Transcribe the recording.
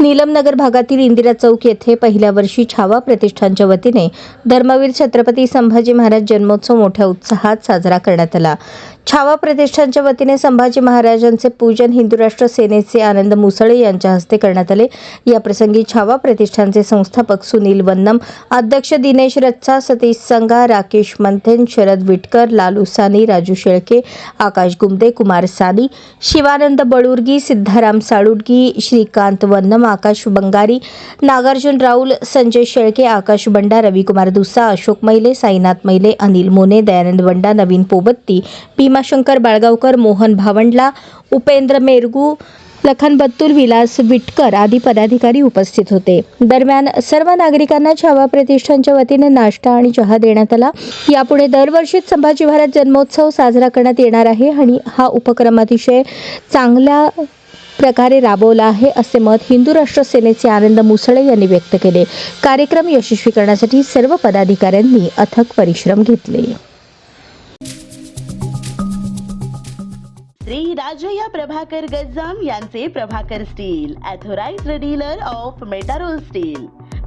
नीलमनगर भागातील इंदिरा चौक येथे पहिल्या वर्षी छावा प्रतिष्ठानच्या वतीने धर्मवीर छत्रपती संभाजी महाराज जन्मोत्सव मोठ्या उत्साहात साजरा करण्यात आला. छावा प्रतिष्ठानच्या वतीने संभाजी महाराजांचे पूजन हिंदू राष्ट्र सेनेचे आनंद मुसळे यांच्या हस्ते करण्यात आले. याप्रसंगी छावा प्रतिष्ठानचे संस्थापक सुनील वन्नम अध्यक्ष दिनेश रच्चा सतीश संघा राकेश मंथेन शरद विटकर लालू सानी राजू शेळके आकाश गुमदे कुमार सानी शिवानंद बळुर्गी सिद्धाराम साळुडगी श्रीकांत वन्नम आकाश बंगारी नागार्जुन राऊल संजय शेळके आकाश बंडा रविकुमार दुसा अशोक मैले साईनाथ मैले अनिल मोने दयानंद बंडा नवीन पोबत्ती भीमाशंकर बाळगावकर मोहन भावंडला उपेंद्र मेरगू लखन बत्तूर विलास विटकर आदी पदाधिकारी उपस्थित होते. दरम्यान सर्व नागरिकांना छावा प्रतिष्ठानच्या वतीने नाश्ता आणि चहा देण्यात आला. यापुढे दरवर्षीच संभाजी महाराज जन्मोत्सव साजरा करण्यात येणार आहे आणि हा उपक्रम अतिशय चांगल्या प्रकारे राबवला आहे असे मत हिंदू राष्ट्र सेनेचे आनंद मुसळे यांनी व्यक्त केले. कार्यक्रम यशस्वी करण्यासाठी सर्व पदाधिकाऱ्यांनी अथक परिश्रम घेतले. श्री राजया प्रभाकर गज्जाम यांचे Prabhakar steel authorised dealer of Metarol steel.